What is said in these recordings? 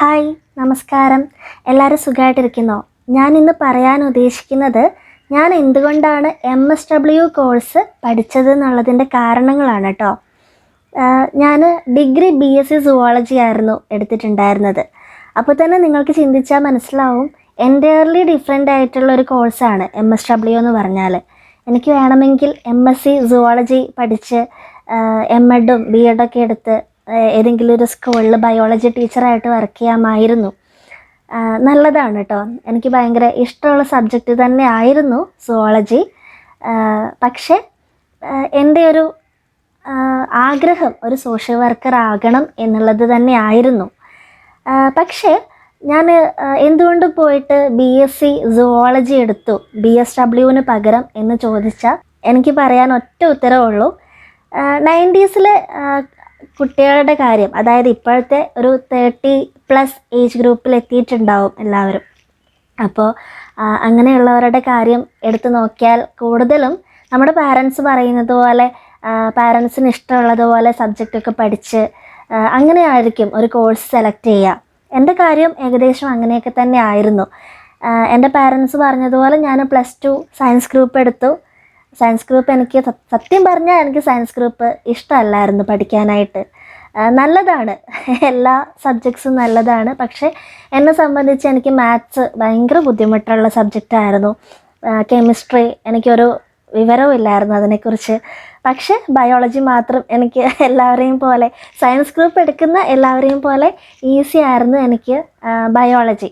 Hi നമസ്കാരം. എല്ലാവരും സുഖമായിട്ടിരിക്കുന്നോ ഞാൻ ഇന്ന് പറയാൻ ഉദ്ദേശിക്കുന്നത് ഞാൻ എന്തുകൊണ്ടാണ് എം എസ് ഡബ്ല്യു കോഴ്സ് പഠിച്ചത് എന്നുള്ളതിന്റെ കാരണങ്ങളാണ് കേട്ടോ ഞാൻ degree B S C zoology ആയിരുന്നു എടുത്തിട്ടുണ്ടായിരുന്നത്. അപ്പോൾ തന്നെ നിങ്ങൾക്ക് ചിന്തിച്ചാൽ മനസ്സിലാവും എന്റയർലി ഡിഫറെന്റ് ആയിട്ടുള്ള ഒരു കോഴ്സാണ് എം എസ് ഡബ്ല്യു എന്ന് പറഞ്ഞാൽ. എനിക്ക് വേണമെങ്കിൽ എം എസ് സി സുവോളജി പഠിച്ച് എം എഡും ബി എഡൊക്കെ എടുത്ത് ഏതെങ്കിലും ഒരു സ്കൂളിൽ ബയോളജി ടീച്ചറായിട്ട് വർക്ക് ചെയ്യാമായിരുന്നു. നല്ലതാണ് കേട്ടോ എനിക്ക് ഭയങ്കര ഇഷ്ടമുള്ള സബ്ജക്റ്റ് തന്നെ ആയിരുന്നു സുവോളജി പക്ഷേ എന്റെ ഒരു ആഗ്രഹം ഒരു സോഷ്യൽ വർക്കർ ആകണം എന്നുള്ളത് തന്നെ ആയിരുന്നു. പക്ഷേ ഞാൻ എന്തുകൊണ്ട് പോയിട്ട് ബി എസ് സി സുവോളജി എടുത്തു? ബി എസ് ഡബ്ല്യുവിന് പകരം എന്ന് ചോദിച്ചാൽ എനിക്ക് പറയാൻ ഒറ്റ ഉത്തരവുള്ളൂ നയന്റീസിലെ കുട്ടികളുടെ കാര്യം അതായത് ഇപ്പോഴത്തെ ഒരു തേർട്ടി പ്ലസ് ഏജ് ഗ്രൂപ്പിൽ എത്തിയിട്ടുണ്ടാവും എല്ലാവരും. അപ്പോൾ അങ്ങനെയുള്ളവരുടെ കാര്യം എടുത്തു നോക്കിയാൽ കൂടുതലും നമ്മുടെ പാരൻസ് പറയുന്നത് പോലെ പാരൻസിന് ഇഷ്ടമുള്ളതുപോലെ സബ്ജക്റ്റൊക്കെ പഠിച്ച് അങ്ങനെ ആയിരിക്കും ഒരു കോഴ്സ് സെലക്ട് ചെയ്യുക. എന്റെ കാര്യം ഏകദേശം അങ്ങനെയൊക്കെ തന്നെ ആയിരുന്നു. എന്റെ പാരൻസ് പറഞ്ഞതുപോലെ ഞാൻ പ്ലസ് ടു സയൻസ് ഗ്രൂപ്പ് എടുത്തു. സയൻസ് ഗ്രൂപ്പ് എനിക്ക് സത്യം പറഞ്ഞാൽ എനിക്ക് സയൻസ് ഗ്രൂപ്പ് ഇഷ്ടമല്ലായിരുന്നു പഠിക്കാനായിട്ട്. നല്ലതാണ്. എല്ലാ സബ്ജക്ട്സും നല്ലതാണ്. പക്ഷേ എന്നെ സംബന്ധിച്ച് എനിക്ക് മാത്സ് ഭയങ്കര ബുദ്ധിമുട്ടുള്ള സബ്ജക്റ്റായിരുന്നു കെമിസ്ട്രി എനിക്കൊരു വിവരവും ഇല്ലായിരുന്നു അതിനെക്കുറിച്ച്. പക്ഷേ ബയോളജി മാത്രം എനിക്ക് എല്ലാവരെയും പോലെ സയൻസ് ഗ്രൂപ്പ് എടുക്കുന്ന എല്ലാവരെയും പോലെ ഈസി ആയിരുന്നു എനിക്ക് ബയോളജി.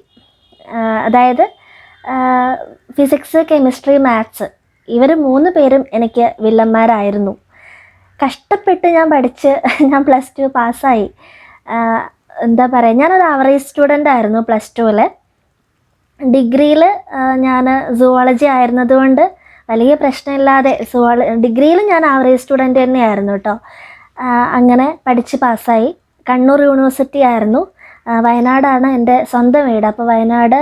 അതായത് ഫിസിക്സ് കെമിസ്ട്രി മാത്സ്. ഇവർ മൂന്ന് പേരും എനിക്ക് വില്ലന്മാരായിരുന്നു. കഷ്ടപ്പെട്ട് ഞാൻ പഠിച്ച് ഞാൻ പ്ലസ് ടു പാസ്സായി. എന്താ പറയുക ഞാനൊരു ആവറേജ് സ്റ്റുഡന്റ് ആയിരുന്നു പ്ലസ് ടുവിൽ ഡിഗ്രിയിൽ ഞാൻ സുവോളജി ആയിരുന്നതുകൊണ്ട് വലിയ പ്രശ്നമില്ലാതെ സുവോള ഡിഗ്രിയിൽ ഞാൻ ആവറേജ് സ്റ്റുഡന്റ് തന്നെയായിരുന്നു കേട്ടോ അങ്ങനെ പഠിച്ച് പാസ്സായി. കണ്ണൂർ യൂണിവേഴ്സിറ്റി ആയിരുന്നു. വയനാടാണ് എന്റെ സ്വന്തം വീട്. അപ്പോൾ വയനാട്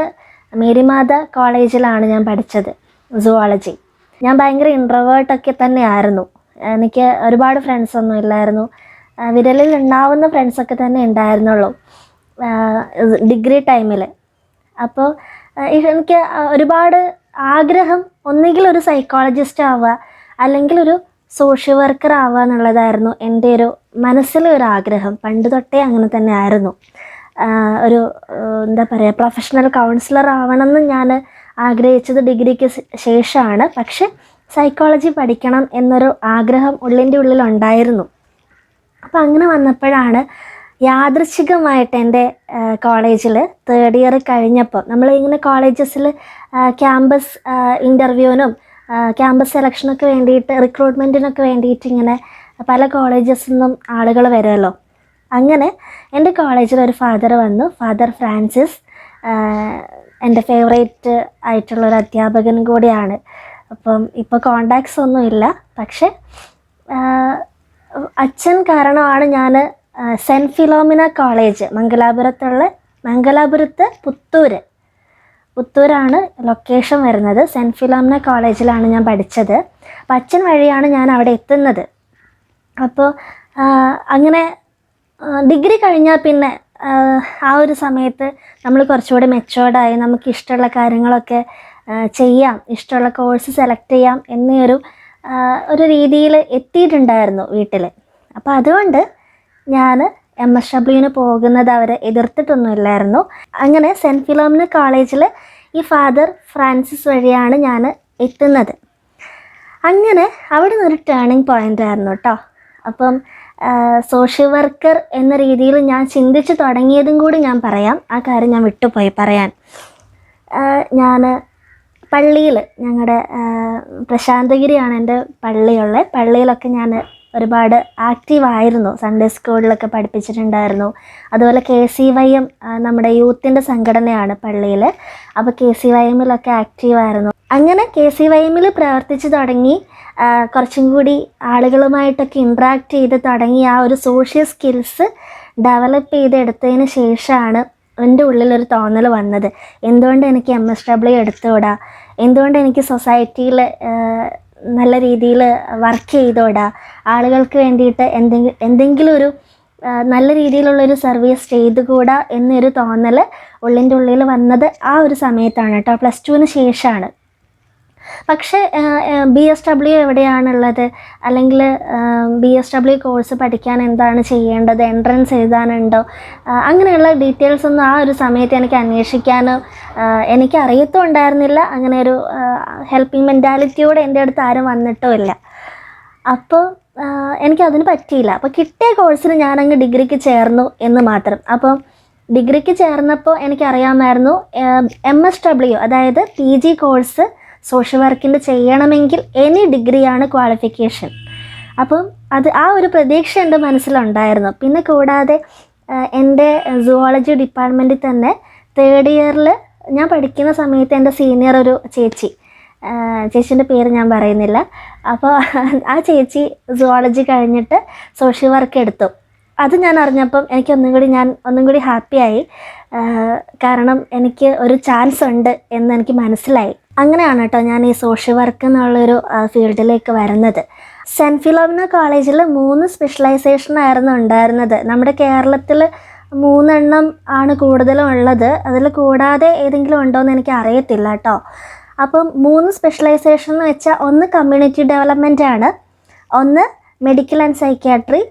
മേരിമാത കോളേജിലാണ് ഞാൻ പഠിച്ചത് സുവോളജി ഞാൻ ഭയങ്കര ഇൻട്രവേർട്ടൊക്കെ തന്നെയായിരുന്നു. എനിക്ക് ഒരുപാട് ഫ്രണ്ട്സൊന്നും ഇല്ലായിരുന്നു. വിരലിൽ ഉണ്ടാവുന്ന ഫ്രണ്ട്സൊക്കെ തന്നെ ഉണ്ടായിരുന്നുള്ളൂ. ഡിഗ്രി ടൈമിൽ അപ്പോൾ എനിക്ക് ഒരുപാട് ആഗ്രഹം ഒന്നുകിൽ ഒരു സൈക്കോളജിസ്റ്റ് ആവുക അല്ലെങ്കിൽ ഒരു സോഷ്യൽ വർക്കർ ആവുക എന്നുള്ളതായിരുന്നു എന്റെ ഒരു മനസ്സിലെ ഒരു ആഗ്രഹം. പണ്ട് തൊട്ടേ അങ്ങനെ തന്നെ ആയിരുന്നു ഒരു എന്താ പറയുക പ്രൊഫഷണൽ കൗൺസിലർ ആവണമെന്ന് ഞാൻ ആഗ്രഹിച്ചത് ഡിഗ്രിക്ക് ശേഷമാണ്. പക്ഷെ സൈക്കോളജി പഠിക്കണം എന്നൊരു ആഗ്രഹം ഉള്ളിന്റെ ഉള്ളിലുണ്ടായിരുന്നു. അപ്പോൾ അങ്ങനെ വന്നപ്പോഴാണ് യാദൃച്ഛികമായിട്ട് എന്റെ കോളേജിൽ തേർഡ് ഇയർ കഴിഞ്ഞപ്പോൾ നമ്മൾ ഇങ്ങനെ കോളേജസിൽ ക്യാമ്പസ് ഇന്റർവ്യൂവിനും ക്യാമ്പസ് സെലക്ഷനൊക്കെ വേണ്ടിയിട്ട് റിക്രൂട്ട്മെന്റിനൊക്കെ വേണ്ടിയിട്ട് ഇങ്ങനെ പല കോളേജസിൽ നിന്നും ആളുകൾ വരുമല്ലോ. അങ്ങനെ എന്റെ കോളേജിൽ ഒരു ഫാദർ വന്നു ഫാദർ ഫ്രാൻസിസ് എന്റെ ഫേവറേറ്റ് ആയിട്ടുള്ള ഒരു അധ്യാപകൻ കൂടിയാണ്. അപ്പം ഇപ്പോൾ കോണ്ടാക്ട്സ് ഒന്നുമില്ല പക്ഷേ അച്ഛൻ കാരണമാണ് ഞാൻ സെന്റ് ഫിലോമിന കോളേജ് മംഗലാപുരത്തുള്ള മംഗലാപുരത്ത് പുത്തൂര്. പുത്തൂരാണ് ലൊക്കേഷൻ വരുന്നത്. സെന്റ് ഫിലോമിന കോളേജിലാണ് ഞാൻ പഠിച്ചത്. അപ്പം അച്ഛൻ വഴിയാണ് ഞാൻ അവിടെ എത്തുന്നത്. അപ്പോൾ അങ്ങനെ ഡിഗ്രി കഴിഞ്ഞാൽ പിന്നെ ആ, ഒരു സമയത്ത് നമ്മൾ കുറച്ചുകൂടി മെച്ചുവേർഡായി നമുക്ക് ഇഷ്ടമുള്ള കാര്യങ്ങളൊക്കെ ചെയ്യാം ഇഷ്ടമുള്ള കോഴ്സ് സെലക്ട് ചെയ്യാം എന്നൊരു ഒരു രീതിയിൽ എത്തിയിട്ടുണ്ടായിരുന്നു വീട്ടിൽ. അപ്പോൾ അതുകൊണ്ട് ഞാൻ എം എസ് ഡബ്ല്യുവിന് പോകുന്നത് അവർ എതിർത്തിട്ടൊന്നുമില്ലായിരുന്നു. അങ്ങനെ സെന്റ് ഫിലോമിന കോളേജിൽ ഈ ഫാദർ ഫ്രാൻസിസ് വഴിയാണ് ഞാൻ എത്തുന്നത്. അങ്ങനെ അവിടെ നിന്നൊരു ടേണിംഗ് പോയിന്റ് ആയിരുന്നു കേട്ടോ. അപ്പം സോഷ്യൽ വർക്കർ എന്ന രീതിയിൽ ഞാൻ ചിന്തിച്ച് തുടങ്ങിയതും കൂടി ഞാൻ പറയാം. ആ കാര്യം ഞാൻ വിട്ടുപോയി പറയാൻ. ഞാൻ പള്ളിയിൽ ഞങ്ങളുടെ പ്രശാന്തഗിരിയാണ് എന്റെ പള്ളിയുള്ളത്. പള്ളിയിലൊക്കെ ഞാൻ ഒരുപാട് ആക്റ്റീവ് ആയിരുന്നു. സൺഡേ സ്കൂളിലൊക്കെ പഠിപ്പിച്ചിട്ടുണ്ടായിരുന്നു. അതുപോലെ കെ സി വൈ എം നമ്മുടെ യൂത്തിന്റെ സംഘടനയാണ് പള്ളിയിൽ അപ്പോൾ കെ സി വൈ എമ്മിലൊക്കെ ആക്റ്റീവ് ആയിരുന്നു. അങ്ങനെ കെ സി വൈ എമ്മിൽ പ്രവർത്തിച്ച് തുടങ്ങി കുറച്ചും കൂടി ആളുകളുമായിട്ടൊക്കെ ഇൻട്രാക്ട് ചെയ്ത് തുടങ്ങി ആ ഒരു സോഷ്യൽ സ്കിൽസ് ഡെവലപ്പ് ചെയ്തെടുത്തതിന് ശേഷമാണ് എന്റെ ഉള്ളിലൊരു തോന്നൽ വന്നത്. എന്തുകൊണ്ട് എനിക്ക് എം എസ് ഡബ്ല്യു എടുത്തുകൂടാ എന്തുകൊണ്ട് എനിക്ക് സൊസൈറ്റിയിൽ നല്ല രീതിയിൽ വർക്ക് ചെയ്തോടാ. ആളുകൾക്ക് വേണ്ടിയിട്ട് എന്തെങ്കിലും എന്തെങ്കിലും ഒരു നല്ല രീതിയിലുള്ളൊരു സർവീസ് ചെയ്തുകൂടാ എന്നൊരു തോന്നൽ ഉള്ളിന്റെ ഉള്ളിൽ വന്നത് ആ ഒരു സമയത്താണ് കേട്ടോ. പ്ലസ് ടുവിന് ശേഷമാണ് പക്ഷേ ബി എസ് ഡബ്ല്യു എവിടെയാണുള്ളത്? അല്ലെങ്കിൽ ബി എസ് ഡബ്ല്യു കോഴ്സ് പഠിക്കാൻ എന്താണ് ചെയ്യേണ്ടത്? എൻട്രൻസ് എഴുതാനുണ്ടോ? അങ്ങനെയുള്ള ഡീറ്റെയിൽസ് ഒന്നും ആ ഒരു സമയത്ത് എനിക്ക് അന്വേഷിക്കാനോ എനിക്ക് അറിയത്തും ഉണ്ടായിരുന്നില്ല അങ്ങനെ ഒരു ഹെൽപ്പിംഗ് മെന്റാലിറ്റിയോടെ എന്റെ അടുത്ത് ആരും വന്നിട്ടും ഇല്ല. അപ്പോൾ എനിക്കതിന് പറ്റിയില്ല. അപ്പോൾ കിട്ടിയ കോഴ്സിന് ഞാനങ്ങ് ഡിഗ്രിക്ക് ചേർന്നു എന്ന് മാത്രം. അപ്പോൾ ഡിഗ്രിക്ക് ചേർന്നപ്പോൾ എനിക്കറിയാമായിരുന്നു എം എസ് ഡബ്ല്യു അതായത് പി ജി കോഴ്സ് സോഷ്യൽ വർക്കിന്റെ ചെയ്യണമെങ്കിൽ എനി ഡിഗ്രിയാണ് ക്വാളിഫിക്കേഷൻ അപ്പം അത് ആ ഒരു പ്രതീക്ഷ എന്റെ മനസ്സിലുണ്ടായിരുന്നു. പിന്നെ കൂടാതെ എന്റെ സുവോളജി ഡിപ്പാർട്ട്മെന്റിൽ തന്നെ തേർഡ് ഇയറിൽ ഞാൻ പഠിക്കുന്ന സമയത്ത് എന്റെ സീനിയർ ഒരു ചേച്ചി ചേച്ചീന്റെ പേര് ഞാൻ പറയുന്നില്ല. അപ്പോൾ ആ ചേച്ചി സുവോളജി കഴിഞ്ഞിട്ട് സോഷ്യൽ വർക്ക് എടുത്തു. അത് ഞാൻ അറിഞ്ഞപ്പം എനിക്ക് ഒന്നും കൂടി ഞാൻ ഒന്നും കൂടി ഹാപ്പിയായി കാരണം എനിക്ക് ഒരു ചാൻസ് ഉണ്ട് എന്ന് എനിക്ക് മനസ്സിലായി. അങ്ങനെയാണ് കേട്ടോ ഞാൻ ഈ സോഷ്യൽ വർക്ക് എന്നുള്ളൊരു ഫീൽഡിലേക്ക് വരുന്നത്. സെന്റ് ഫിലോമിന കോളേജിൽ മൂന്ന് സ്പെഷ്യലൈസേഷൻ ആയിരുന്നു ഉണ്ടായിരുന്നത്. നമ്മുടെ കേരളത്തിൽ മൂന്നെണ്ണം ആണ് കൂടുതലും ഉള്ളത്. അതിൽ കൂടാതെ ഏതെങ്കിലും ഉണ്ടോ എന്ന് എനിക്ക് അറിയത്തില്ല കേട്ടോ. അപ്പം മൂന്ന് സ്പെഷ്യലൈസേഷൻ എന്ന് വെച്ചാൽ ഒന്ന് കമ്മ്യൂണിറ്റി ഡെവലപ്മെന്റ് ആണ് ഒന്ന് മെഡിക്കൽ ആൻഡ് സൈക്യാട്രി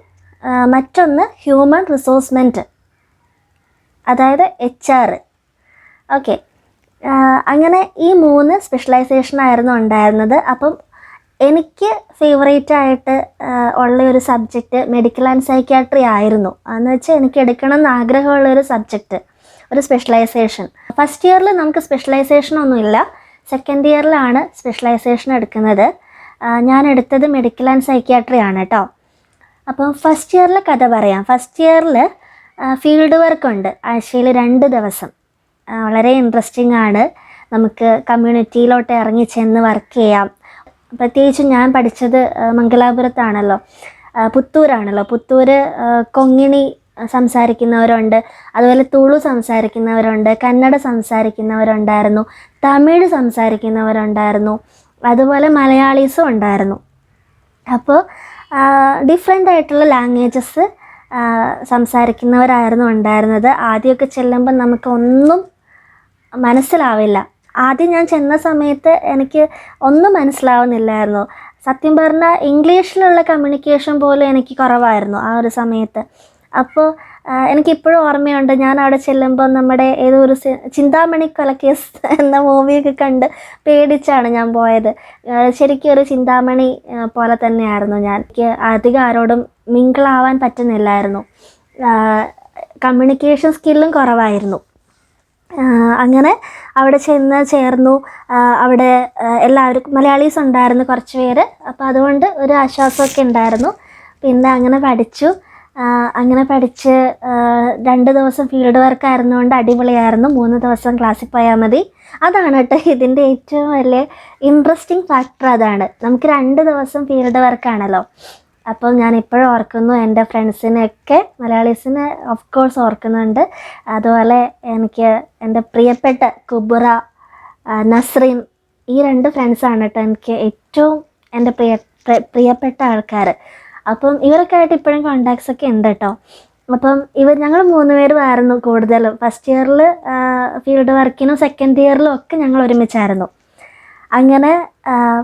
മറ്റൊന്ന് ഹ്യൂമൻ റിസോഴ്സ്മെന്റ് അതായത് എച്ച് ആർ ഓക്കെ അങ്ങനെ ഈ മൂന്ന് സ്പെഷ്യലൈസേഷനായിരുന്നു ഉണ്ടായിരുന്നത്. അപ്പം എനിക്ക് ഫേവറേറ്റ് ആയിട്ട് ഉള്ള ഒരു സബ്ജക്റ്റ് മെഡിക്കൽ ആൻഡ് സൈക്യാട്രി ആയിരുന്നു. എന്ന് വെച്ചാൽ എനിക്ക് എടുക്കണം എന്ന് ആഗ്രഹമുള്ള ഒരു സബ്ജക്റ്റ് ഒരു സ്പെഷ്യലൈസേഷൻ ഫസ്റ്റ് ഇയറിൽ നമുക്ക് സ്പെഷ്യലൈസേഷൻ ഒന്നുമില്ല സെക്കൻഡ് ഇയറിലാണ് സ്പെഷ്യലൈസേഷൻ എടുക്കുന്നത്. ഞാൻ എടുത്തത് മെഡിക്കൽ ആൻഡ് സൈക്യാട്രി ആണ് കേട്ടോ അപ്പം ഫസ്റ്റ് ഇയറിലെ കഥ പറയാം. ഫസ്റ്റ് ഇയറിൽ ഫീൽഡ് വർക്ക് ഉണ്ട്. ആഴ്ചയിൽ രണ്ട് ദിവസം. വളരെ ഇൻട്രസ്റ്റിംഗ് ആണ്. നമുക്ക് കമ്മ്യൂണിറ്റിയിലോട്ട് ഇറങ്ങി ചെന്ന് വർക്ക് ചെയ്യാം. പ്രത്യേകിച്ചും ഞാൻ പഠിച്ചത് മംഗലാപുരത്താണല്ലോ. പുത്തൂരാണല്ലോ. പുത്തൂര് കൊങ്ങിണി സംസാരിക്കുന്നവരുണ്ട്. അതുപോലെ തുളു സംസാരിക്കുന്നവരുണ്ട്. കന്നഡ സംസാരിക്കുന്നവരുണ്ടായിരുന്നു. തമിഴ് സംസാരിക്കുന്നവരുണ്ടായിരുന്നു. അതുപോലെ മലയാളീസും ഉണ്ടായിരുന്നു. അപ്പോൾ ഡിഫറെന്റ് ആയിട്ടുള്ള ലാംഗ്വേജസ് സംസാരിക്കുന്നവരായിരുന്നു ഉണ്ടായിരുന്നത്. ആദ്യമൊക്കെ ചെല്ലുമ്പോൾ നമുക്ക് ഒന്നും മനസ്സിലാവില്ല. ആദ്യം ഞാൻ ചെന്ന സമയത്ത് എനിക്ക് ഒന്നും മനസ്സിലാവുന്നില്ലായിരുന്നു. സത്യം പറഞ്ഞാൽ ഇംഗ്ലീഷിലുള്ള കമ്മ്യൂണിക്കേഷൻ പോലും എനിക്ക് കുറവായിരുന്നു ആ ഒരു സമയത്ത്. അപ്പോൾ എനിക്കിപ്പോഴും ഓർമ്മയുണ്ട്. ഞാൻ അവിടെ ചെല്ലുമ്പോൾ നമ്മുടെ ഏതോ ഒരു ചിന്താമണി കൊലക്കേസ് എന്ന മൂവിയൊക്കെ കണ്ട് പേടിച്ചാണ് ഞാൻ പോയത്. ശരിക്കും ഒരു ചിന്താമണി പോലെ തന്നെയായിരുന്നു ഞാൻ. എനിക്ക് അധികം ആരോടും മിങ്കിളാവാൻ പറ്റുന്നില്ലായിരുന്നു. കമ്മ്യൂണിക്കേഷൻ സ്കില്ലും കുറവായിരുന്നു. അങ്ങനെ അവിടെ ചെന്ന് ചേർന്നു. അവിടെ എല്ലാവർക്കും മലയാളീസ് ഉണ്ടായിരുന്നു കുറച്ച് പേര്. അപ്പോൾ അതുകൊണ്ട് ഒരു ആശ്വാസമൊക്കെ ഉണ്ടായിരുന്നു. പിന്നെ അങ്ങനെ പഠിച്ചു. അങ്ങനെ പഠിച്ച് രണ്ട് ദിവസം ഫീൽഡ് വർക്ക് ആയിരുന്നുകൊണ്ട് അടിപൊളിയായിരുന്നു. മൂന്ന് ദിവസം ക്ലാസ്സിൽ പോയാൽ മതി. അതാണ് കേട്ടോ ഇതിന്റെ ഏറ്റവും വലിയ ഇൻട്രസ്റ്റിംഗ് ഫാക്ടർ അതാണ്. നമുക്ക് രണ്ട് ദിവസം ഫീൽഡ് വർക്കാണല്ലോ അപ്പോൾ ഞാൻ ഇപ്പോഴും ഓർക്കുന്നു എന്റെ ഫ്രണ്ട്സിനെയൊക്കെ മലയാളീസിനെ ഓഫ് കോഴ്സ് ഓർക്കുന്നുണ്ട്. അതുപോലെ എനിക്ക് എന്റെ പ്രിയപ്പെട്ട കുബുറ നസ്രീൻ ഈ രണ്ട് ഫ്രണ്ട്സാണ് കേട്ടോ എനിക്ക് ഏറ്റവും എന്റെ പ്രിയ- പ്രിയപ്പെട്ട ആൾക്കാർ അപ്പം ഇവരൊക്കെ ആയിട്ട് ഇപ്പോഴും കോണ്ടാക്ട്സ് ഒക്കെ ഉണ്ട് കേട്ടോ അപ്പം ഇവർ ഞങ്ങൾ മൂന്ന് പേരുമായിരുന്നു കൂടുതലും. ഫസ്റ്റ് ഇയറിൽ ഫീൽഡ് വർക്കിനും സെക്കൻഡ് ഇയറിലും ഒക്കെ ഞങ്ങൾ ഒരുമിച്ചായിരുന്നു. അങ്ങനെ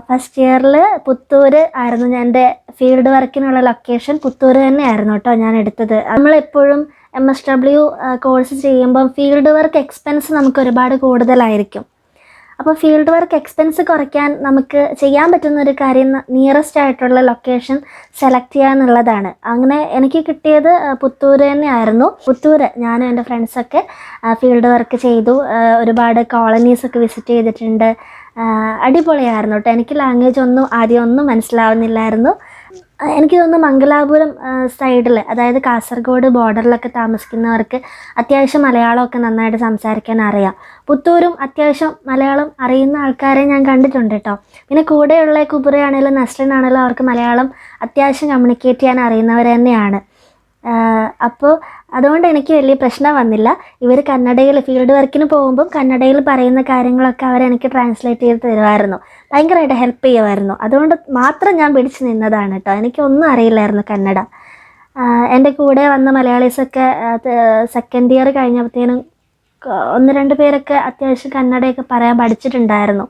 ഫസ്റ്റ് ഇയറിൽ പുത്തൂർ ആയിരുന്നു ഞാൻ എന്റെ ഫീൽഡ് വർക്കിനുള്ള ലൊക്കേഷൻ പുത്തൂർ തന്നെ ആയിരുന്നു കേട്ടോ ഞാൻ എടുത്തത്. നമ്മളെപ്പോഴും എം എസ് ഡബ്ല്യു കോഴ്സ് ചെയ്യുമ്പം ഫീൽഡ് വർക്ക് എക്സ്പെൻസ് നമുക്ക് ഒരുപാട് കൂടുതലായിരിക്കും. അപ്പോൾ ഫീൽഡ് വർക്ക് എക്സ്പെൻസ് കുറയ്ക്കാൻ നമുക്ക് ചെയ്യാൻ പറ്റുന്ന ഒരു കാര്യം നിയറസ്റ്റ് ആയിട്ടുള്ള ലൊക്കേഷൻ സെലക്ട് ചെയ്യുക എന്നുള്ളതാണ് അങ്ങനെ എനിക്ക് കിട്ടിയത് പുത്തൂർ തന്നെയായിരുന്നു. പുത്തൂർ ഞാനും എന്റെ ഫ്രണ്ട്സൊക്കെ ഫീൽഡ് വർക്ക് ചെയ്തു. ഒരുപാട് കോളനീസ് ഒക്കെ വിസിറ്റ് ചെയ്തിട്ടുണ്ട്. അടിപൊളിയായിരുന്നു കേട്ടോ എനിക്ക് ലാംഗ്വേജ് ഒന്നും ആദ്യം ഒന്നും മനസ്സിലാവുന്നില്ലായിരുന്നു. എനിക്ക് തോന്നുന്നു മംഗലാപുരം സൈഡിൽ അതായത് കാസർഗോഡ് ബോർഡറിലൊക്കെ താമസിക്കുന്നവർക്ക് അത്യാവശ്യം മലയാളമൊക്കെ നന്നായിട്ട് സംസാരിക്കാൻ അറിയാം. പുത്തൂരും അത്യാവശ്യം മലയാളം അറിയുന്ന ആൾക്കാരെ ഞാൻ കണ്ടിട്ടുണ്ട് കേട്ടോ പിന്നെ കൂടെയുള്ള കുബുറയാണെങ്കിലും നസ്ലിനാണെങ്കിലും അവർക്ക് മലയാളം അത്യാവശ്യം കമ്മ്യൂണിക്കേറ്റ് ചെയ്യാൻ അറിയുന്നവർ തന്നെയാണ്. അപ്പോൾ അതുകൊണ്ട് എനിക്ക് വലിയ പ്രശ്നം വന്നില്ല. ഇവർ കന്നഡയിൽ ഫീൽഡ് വർക്കിന് പോകുമ്പം കന്നഡയിൽ പറയുന്ന കാര്യങ്ങളൊക്കെ അവരെനിക്ക് ട്രാൻസ്ലേറ്റ് ചെയ്ത് തരുമായിരുന്നു. ഭയങ്കരമായിട്ട് ഹെൽപ്പ് ചെയ്യുമായിരുന്നു. അതുകൊണ്ട് മാത്രം ഞാൻ പിടിച്ചു നിന്നതാണ് കേട്ടോ. എനിക്കൊന്നും അറിയില്ലായിരുന്നു കന്നഡ. എന്റെ കൂടെ വന്ന മലയാളീസൊക്കെ സെക്കൻഡ് ഇയർ കഴിഞ്ഞപ്പോഴത്തേനും ഒന്ന് രണ്ട് പേരൊക്കെ അത്യാവശ്യം കന്നഡയൊക്കെ പറയാൻ പഠിച്ചിട്ടുണ്ടായിരുന്നു.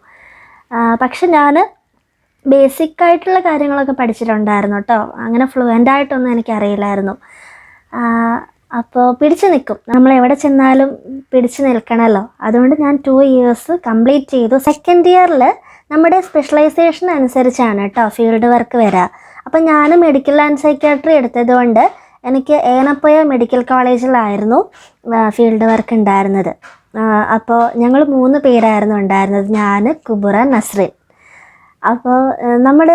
പക്ഷെ ഞാൻ ബേസിക് ആയിട്ടുള്ള കാര്യങ്ങളൊക്കെ പഠിച്ചിട്ടുണ്ടായിരുന്നു കേട്ടോ. അങ്ങനെ ഫ്ലുവന്റ് ആയിട്ടൊന്നും എനിക്കറിയില്ലായിരുന്നു. അപ്പോൾ പിടിച്ചു നിൽക്കും. നമ്മൾ എവിടെ ചെന്നാലും പിടിച്ചു നിൽക്കണമല്ലോ അതുകൊണ്ട് ഞാൻ ടു ഇയേഴ്സ് കംപ്ലീറ്റ് ചെയ്തു. സെക്കൻഡ് ഇയറിൽ നമ്മുടെ സ്പെഷ്യലൈസേഷൻ അനുസരിച്ചാണ് കേട്ടോ ഫീൽഡ് വർക്ക് വരിക അപ്പം ഞാൻ മെഡിക്കൽ ആൻഡ് സൈക്യാട്രി എടുത്തതുകൊണ്ട് എനിക്ക് ഏനപ്പയ മെഡിക്കൽ കോളേജിലായിരുന്നു ഫീൽഡ് വർക്ക് ഉണ്ടായിരുന്നത്. അപ്പോൾ ഞങ്ങൾ മൂന്ന് പേരായിരുന്നു ഉണ്ടായിരുന്നത്. ഞാൻ കുബുറ നസ്രിൻ. അപ്പോൾ നമ്മൾ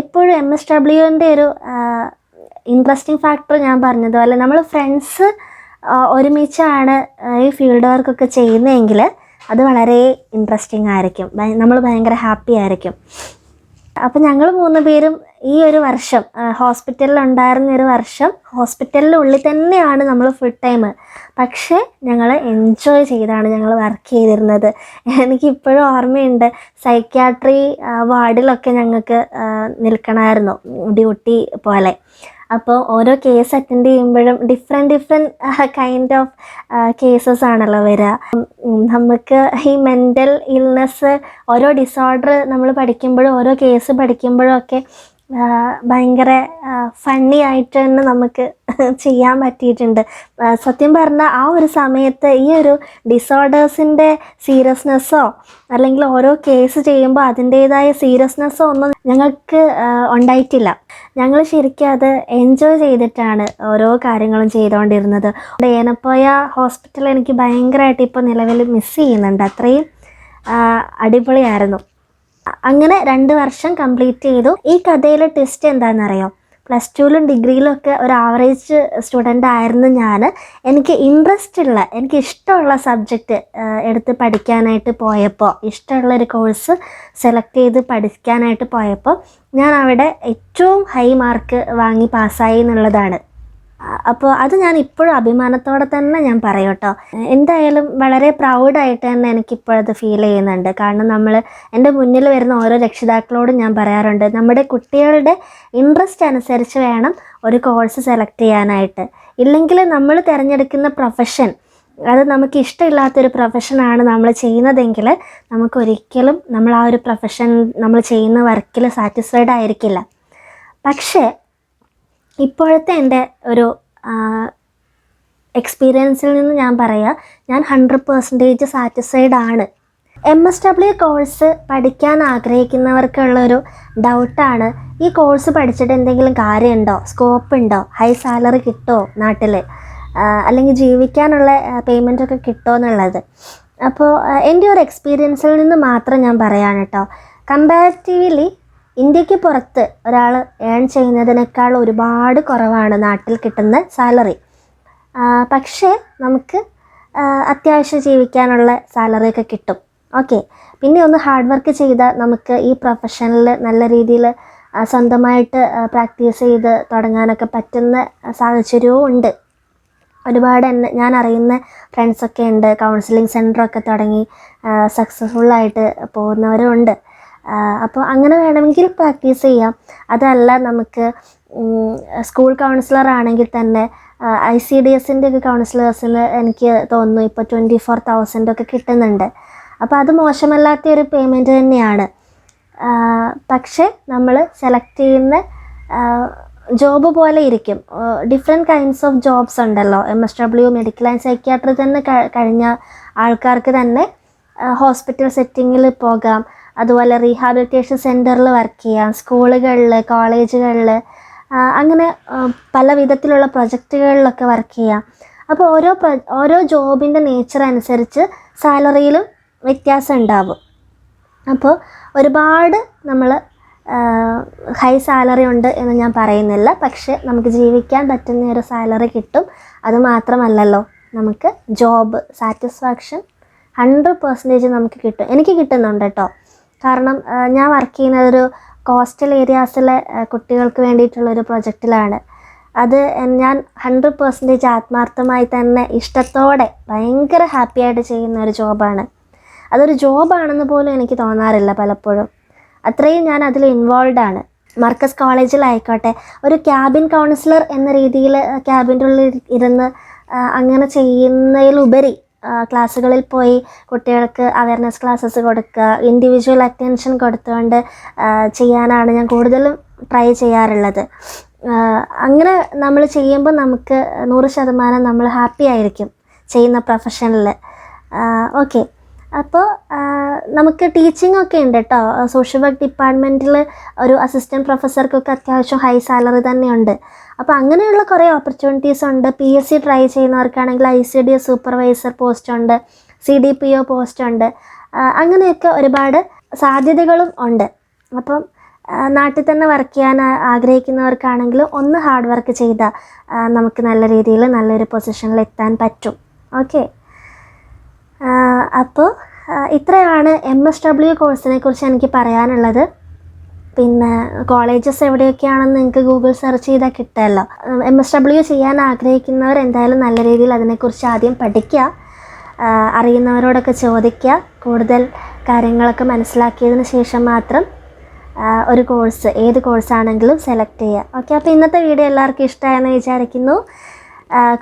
എപ്പോഴും എം എസ് ഡബ്ല്യുവിന്റെ ഒരു ഇൻട്രസ്റ്റിംഗ് ഫാക്ടർ ഞാൻ പറഞ്ഞതുപോലെ നമ്മൾ ഫ്രണ്ട്സ് ഒരുമിച്ചാണ് ഈ ഫീൽഡ് വർക്കൊക്കെ ചെയ്യുന്നതെങ്കിൽ അത് വളരെ ഇൻട്രസ്റ്റിംഗ് ആയിരിക്കും. നമ്മൾ ഭയങ്കര ഹാപ്പി ആയിരിക്കും. അപ്പം ഞങ്ങൾ മൂന്ന് പേരും ഈ ഒരു വർഷം ഹോസ്പിറ്റലിൽ ഉണ്ടായിരുന്ന ഒരു വർഷം ഹോസ്പിറ്റലിനുള്ളിൽ തന്നെയാണ് നമ്മൾ ഫുൾ ടൈം പക്ഷേ ഞങ്ങൾ എൻജോയ് ചെയ്താണ് ഞങ്ങൾ വർക്ക് ചെയ്തിരുന്നത്. എനിക്കിപ്പോഴും ഓർമ്മയുണ്ട് സൈക്യാട്രി വാർഡിലൊക്കെ ഞങ്ങൾക്ക് നിൽക്കണമായിരുന്നു ഡ്യൂട്ടി പോലെ. അപ്പോൾ ഓരോ കേസ് അറ്റൻഡ് ചെയ്യുമ്പോഴും different different kind of cases ആണല്ലോ വരിക നമുക്ക് ഈ മെന്റൽ ഇൽനെസ് ഓരോ ഡിസോർഡർ നമ്മൾ പഠിക്കുമ്പോഴും ഓരോ കേസ് പഠിക്കുമ്പോഴും ഒക്കെ ഭയങ്കര ഫണ്ണി ആയിട്ട് തന്നെ നമുക്ക് ചെയ്യാൻ പറ്റിയിട്ടുണ്ട്. സത്യം പറഞ്ഞാൽ ആ ഒരു സമയത്ത് ഈ ഒരു ഡിസോർഡേഴ്സിന്റെ സീരിയസ്നെസ്സോ അല്ലെങ്കിൽ ഓരോ കേസ് ചെയ്യുമ്പോൾ അതിന്റേതായ സീരിയസ്നെസ്സോ ഒന്നും ഞങ്ങൾക്ക് ഉണ്ടായിട്ടില്ല. ഞങ്ങൾ ശരിക്കും അത് എൻജോയ് ചെയ്തിട്ടാണ് ഓരോ കാര്യങ്ങളും ചെയ്തുകൊണ്ടിരുന്നത് ഏനപ്പോയ ഹോസ്പിറ്റൽ എനിക്ക് ഭയങ്കരമായിട്ട് ഇപ്പോൾ നിലവിൽ മിസ് ചെയ്യുന്നുണ്ട്. അത്രയും അടിപൊളിയായിരുന്നു. അങ്ങനെ രണ്ട് വർഷം കംപ്ലീറ്റ് ചെയ്തു. ഈ കഥയിലെ ടെസ്റ്റ് എന്താണെന്നറിയോ? പ്ലസ് ടുവിലും ഡിഗ്രിയിലും ഒക്കെ ഒരു ആവറേജ് സ്റ്റുഡന്റ് ആയിരുന്നു ഞാൻ എനിക്ക് ഇൻട്രസ്റ്റ് ഉള്ള എനിക്ക് ഇഷ്ടമുള്ള സബ്ജക്റ്റ് എടുത്ത് പഠിക്കാനായിട്ട് പോയപ്പോൾ ഇഷ്ടമുള്ള ഒരു കോഴ്സ് സെലക്ട് ചെയ്ത് പഠിക്കാനായിട്ട് പോയപ്പോൾ ഞാൻ അവിടെ ഏറ്റവും ഹൈ മാർക്ക് വാങ്ങി പാസ്സായി എന്നുള്ളതാണ്. അപ്പോൾ അത് ഞാൻ ഇപ്പോഴും അഭിമാനത്തോടെ തന്നെ ഞാൻ പറയും കേട്ടോ. എന്തായാലും വളരെ പ്രൗഡായിട്ട് തന്നെ എനിക്കിപ്പോഴത് ഫീൽ ചെയ്യുന്നുണ്ട്. കാരണം നമ്മൾ എന്റെ മുന്നിൽ വരുന്ന ഓരോ രക്ഷിതാക്കളോടും ഞാൻ പറയാറുണ്ട് നമ്മുടെ കുട്ടികളുടെ ഇൻട്രസ്റ്റ് അനുസരിച്ച് വേണം ഒരു കോഴ്സ് സെലക്ട് ചെയ്യാനായിട്ട്. ഇല്ലെങ്കിൽ നമ്മൾ തിരഞ്ഞെടുക്കുന്ന പ്രൊഫഷൻ അത് നമുക്ക് ഇഷ്ടമില്ലാത്തൊരു പ്രൊഫഷനാണ് നമ്മൾ ചെയ്യുന്നതെങ്കിൽ നമുക്ക് ഒരിക്കലും നമ്മൾ ആ ഒരു പ്രൊഫഷൻ നമ്മൾ ചെയ്യുന്ന വർക്കിൽ സാറ്റിസ്ഫൈഡ് ആയിരിക്കില്ല. പക്ഷേ ഇപ്പോഴത്തെ എന്റെ ഒരു എക്സ്പീരിയൻസിൽ നിന്ന് ഞാൻ പറയാം ഞാൻ ഹൺഡ്രഡ് പെർസെന്റേജ് സാറ്റിസ്ഫൈഡ് ആണ്. എം എസ് ഡബ്ല്യു കോഴ്സ് പഠിക്കാൻ ആഗ്രഹിക്കുന്നവർക്കുള്ളൊരു ഡൗട്ടാണ് ഈ കോഴ്സ് പഠിച്ചിട്ട് എന്തെങ്കിലും കാര്യമുണ്ടോ? സ്കോപ്പ് ഉണ്ടോ? ഹൈ സാലറി കിട്ടുമോ നാട്ടിൽ അല്ലെങ്കിൽ ജീവിക്കാനുള്ള പേയ്മെന്റ് ഒക്കെ കിട്ടുമോ എന്നുള്ളത്. അപ്പോൾ എന്റെ ഒരു എക്സ്പീരിയൻസിൽ നിന്ന് മാത്രം ഞാൻ പറയാണ് കേട്ടോ കമ്പാരിറ്റീവ്ലി ഇന്ത്യയ്ക്ക് പുറത്ത് ഒരാൾ ഏൺ ചെയ്യുന്നതിനേക്കാൾ ഒരുപാട് കുറവാണ് നാട്ടിൽ കിട്ടുന്ന സാലറി പക്ഷേ നമുക്ക് അത്യാവശ്യം ജീവിക്കാനുള്ള സാലറി ഒക്കെ കിട്ടും. ഓക്കെ പിന്നെ ഒന്ന് ഹാർഡ് വർക്ക് ചെയ്താൽ നമുക്ക് ഈ പ്രൊഫഷനിൽ നല്ല രീതിയിൽ സ്വന്തമായിട്ട് പ്രാക്ടീസ് ചെയ്ത് തുടങ്ങാനൊക്കെ പറ്റുന്ന സാഹചര്യവും ഉണ്ട്. ഒരുപാട് എന്നെ ഞാൻ അറിയുന്ന ഫ്രണ്ട്സൊക്കെ ഉണ്ട്. കൗൺസിലിംഗ് സെന്ററൊക്കെ തുടങ്ങി സക്സസ്ഫുള്ളായിട്ട് പോകുന്നവരും ഉണ്ട്. അപ്പോൾ അങ്ങനെ വേണമെങ്കിൽ പ്രാക്ടീസ് ചെയ്യാം. അതല്ല നമുക്ക് സ്കൂൾ കൗൺസിലർ ആണെങ്കിൽ തന്നെ ഐ സി ഡി എസിന്റെ ഒക്കെ കൗൺസിലേഴ്സിന് എനിക്ക് തോന്നുന്നു ഇപ്പോൾ ട്വന്റി ഫോർ തൗസൻഡ് ഒക്കെ കിട്ടുന്നുണ്ട്. അപ്പോൾ അത് മോശമല്ലാത്ത ഒരു പേയ്മെന്റ് തന്നെയാണ്. പക്ഷേ നമ്മൾ സെലക്ട് ചെയ്യുന്ന ജോബ് പോലെ ഇരിക്കും. ഡിഫറെന്റ് കൈൻഡ്സ് ഓഫ് ജോബ്സ് ഉണ്ടല്ലോ. M S W medical and psychiatry തന്നെ കഴിഞ്ഞ ആൾക്കാർക്ക് തന്നെ ഹോസ്പിറ്റൽ സെറ്റിങ്ങിൽ പോകാം. അതുപോലെ റീഹാബിലിറ്റേഷൻ സെന്ററിൽ വർക്ക് ചെയ്യാം സ്കൂളുകളിൽ കോളേജുകളിൽ അങ്ങനെ പല വിധത്തിലുള്ള പ്രൊജക്റ്റുകളിലൊക്കെ വർക്ക് ചെയ്യാം. അപ്പോൾ ഓരോ ഓരോ ജോബിന്റെ നേച്ചർ അനുസരിച്ച് സാലറിയിലും വ്യത്യാസം ഉണ്ടാവും അപ്പോൾ ഒരുപാട് നമ്മൾ ഹൈ സാലറി ഉണ്ട് എന്ന് ഞാൻ പറയുന്നില്ല. പക്ഷേ നമുക്ക് ജീവിക്കാൻ പറ്റുന്ന ഒരു സാലറി കിട്ടും. അത് മാത്രമല്ലല്ലോ നമുക്ക് ജോബ് സാറ്റിസ്ഫാക്ഷൻ ഹൺഡ്രഡ് പെർസെന്റേജ് നമുക്ക് കിട്ടും. എനിക്ക് കിട്ടുന്നുണ്ട് കേട്ടോ കാരണം ഞാൻ വർക്ക് ചെയ്യുന്നത് ഒരു കോസ്റ്റൽ ഏരിയാസിലെ കുട്ടികൾക്ക് വേണ്ടിയിട്ടുള്ളൊരു പ്രൊജക്റ്റിലാണ് അത് ഞാൻ ഹൺഡ്രഡ് പെർസെന്റേജ് ആത്മാർത്ഥമായി തന്നെ ഇഷ്ടത്തോടെ ഭയങ്കര ഹാപ്പി ആയിട്ട് ചെയ്യുന്ന ഒരു ജോബാണ് അതൊരു ജോബാണെന്ന് പോലും എനിക്ക് തോന്നാറില്ല പലപ്പോഴും. അത്രയും ഞാൻ അതിൽ ഇൻവോൾവ് ആണ്. മർക്കസ് കോളേജിലായിക്കോട്ടെ ഒരു ക്യാബിൻ കൗൺസിലർ എന്ന രീതിയിൽ ക്യാബിന്റെ ഉള്ളിൽ ഇരുന്ന് അങ്ങനെ ചെയ്യുന്നതിലുപരി ക്ലാസ്സുകളിൽ പോയി കുട്ടികൾക്ക് അവയർനെസ് ക്ലാസ്സസ് കൊടുക്കുക ഇൻഡിവിജ്വൽ അറ്റൻഷൻ കൊടുത്തുകൊണ്ട് ചെയ്യാനാണ് ഞാൻ കൂടുതലും ട്രൈ ചെയ്യാറുള്ളത്. അങ്ങനെ നമ്മൾ ചെയ്യുമ്പോൾ നമുക്ക് നൂറ് ശതമാനം നമ്മൾ ഹാപ്പി ആയിരിക്കും ചെയ്യുന്ന പ്രൊഫഷനിൽ ഓക്കെ അപ്പോൾ നമുക്ക് ടീച്ചിങ് ഒക്കെ ഉണ്ട് കേട്ടോ സോഷ്യൽ വർക്ക് ഡിപ്പാർട്ട്മെന്റിൽ ഒരു അസിസ്റ്റന്റ് പ്രൊഫസർക്കൊക്കെ അത്യാവശ്യം ഹൈ സാലറി തന്നെയുണ്ട്. അപ്പോൾ അങ്ങനെയുള്ള കുറേ ഓപ്പർച്യൂണിറ്റീസ് ഉണ്ട്. P S C try ചെയ്യുന്നവർക്കാണെങ്കിൽ I C D S supervisor post ഉണ്ട് C D P O post ഉണ്ട്. അങ്ങനെയൊക്കെ ഒരുപാട് സാധ്യതകളും ഉണ്ട്. അപ്പം നാട്ടിൽ തന്നെ വർക്ക് ചെയ്യാൻ ആഗ്രഹിക്കുന്നവർക്കാണെങ്കിൽ ഒന്ന് ഹാർഡ് വർക്ക് ചെയ്താൽ നമുക്ക് നല്ല രീതിയിൽ നല്ലൊരു പൊസിഷനിൽ എത്താൻ പറ്റും. ഓക്കെ അപ്പോൾ ഇത്രയാണ് എം എസ് ഡബ്ല്യു കോഴ്സിനെ കുറിച്ച് എനിക്ക് പറയാനുള്ളത്. പിന്നെ കോളേജസ് എവിടെയൊക്കെയാണെന്ന് നിങ്ങൾക്ക് ഗൂഗിൾ സെർച്ച് ചെയ്താൽ കിട്ടുമല്ലോ. എം എസ് ഡബ്ല്യു ചെയ്യാൻ ആഗ്രഹിക്കുന്നവർ എന്തായാലും നല്ല രീതിയിൽ അതിനെക്കുറിച്ച് ആദ്യം പഠിക്കുക. അറിയുന്നവരോടൊക്കെ ചോദിക്കുക. കൂടുതൽ കാര്യങ്ങളൊക്കെ മനസ്സിലാക്കിയതിന് ശേഷം മാത്രം ഒരു കോഴ്സ് ഏത് കോഴ്സാണെങ്കിലും സെലക്ട് ചെയ്യുക. ഓക്കെ അപ്പോൾ ഇന്നത്തെ വീഡിയോ എല്ലാവർക്കും ഇഷ്ടമായെന്ന് വിചാരിക്കുന്നു.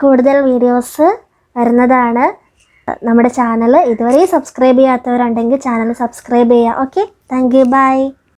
കൂടുതൽ വീഡിയോസ് വരുന്നതാണ്. നമ്മുടെ ചാനൽ ഇതുവരെ സബ്സ്ക്രൈബ് ചെയ്യാത്തവരുണ്ടെങ്കിൽ ചാനൽ സബ്സ്ക്രൈബ് ചെയ്യുക ഓക്കെ താങ്ക് യു ബൈ